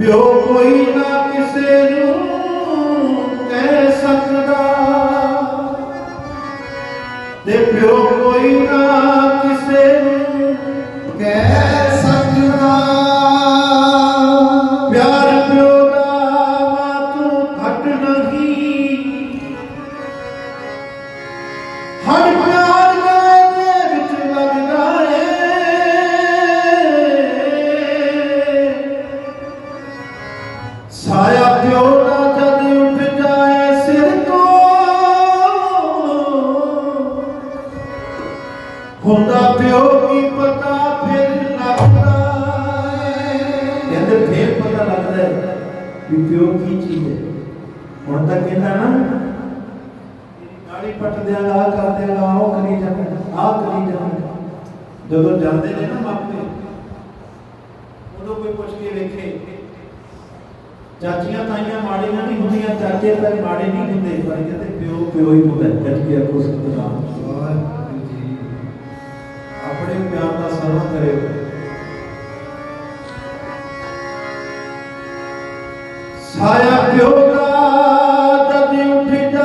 ਪਿਓ ਕੋਈ ਨਾ ਕਿਸੇ ਨੂੰ ਕਹਿ ਸਕਦਾ। ਤੇ ਪਿਓ ਕੋਈ ਨਾ ਕਿਸੇ ਨੂੰ ਕਹਿ ਸਾਇਆ ਪਿਓ ਦਾ ਜਦ ਉੱਠ ਜਾਏ ਸਿਰ ਤੋਂ ਹੁੰਦਾ ਪਿਓ ਕੀ ਪਤਾ ਫਿਰ ਲੱਗਦਾ ਏ ਫਿਰ ਪਤਾ ਲੱਗਦਾ ਹੈ ਕਿ ਪਿਓ ਕੀ ਚੀਜ਼ ਹੈ। ਹੁਣ ਤਾਂ ਕਹਿੰਦਾ ਨਾ, ਗਾੜੀ ਪੱਟ ਦਿਆਂਗਾ ਆਹ ਕਰ ਦਿਆਂਗਾ ਉਹ ਕਰੀ ਜਾਣਾ ਆਹ ਕਰੀ ਜਾਣਾ ਜਦੋਂ ਜਾਂਦੇ ਨੇ ਨਾ ਮਾਪੇ, ਉਦੋਂ ਕੋਈ ਪੁੱਛ ਕੇ ਵੇਖੇ। ਚਾਚੀਆਂ ਤਾਈਆਂ ਮਾੜੀਆਂ ਨਹੀਂ ਹੁੰਦੀਆਂ ਚਾਚੇ ਤਾਂ ਮਾੜੇ ਨਹੀਂ ਹੁੰਦੇ। ਪਰ ਕਹਿੰਦੇ ਪਿਓ ਪਿਓ ਹੀ ਹੁੰਦਾ ਗੱਜ ਕੇ ਆਖੋ ਸਤਨਾਮ। ਆਪਣੇ ਪਿਆਰ ਦਾ ਸਰਵ ਕਰਿਓ ਸਾਇਆ ਪਿਓ